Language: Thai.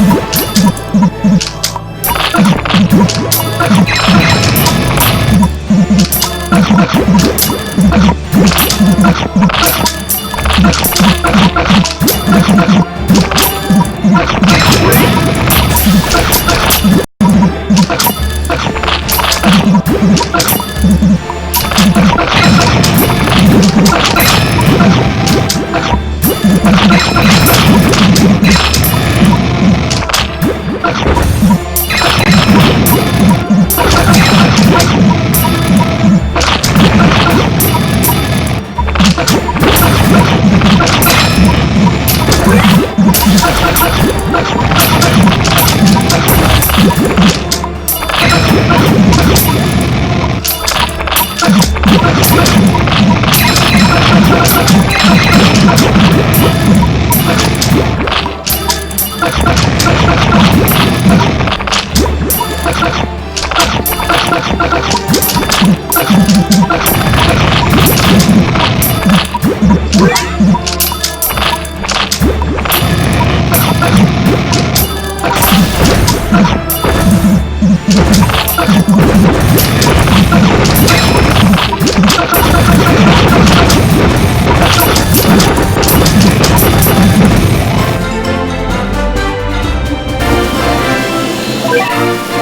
you Let's go. Yeah.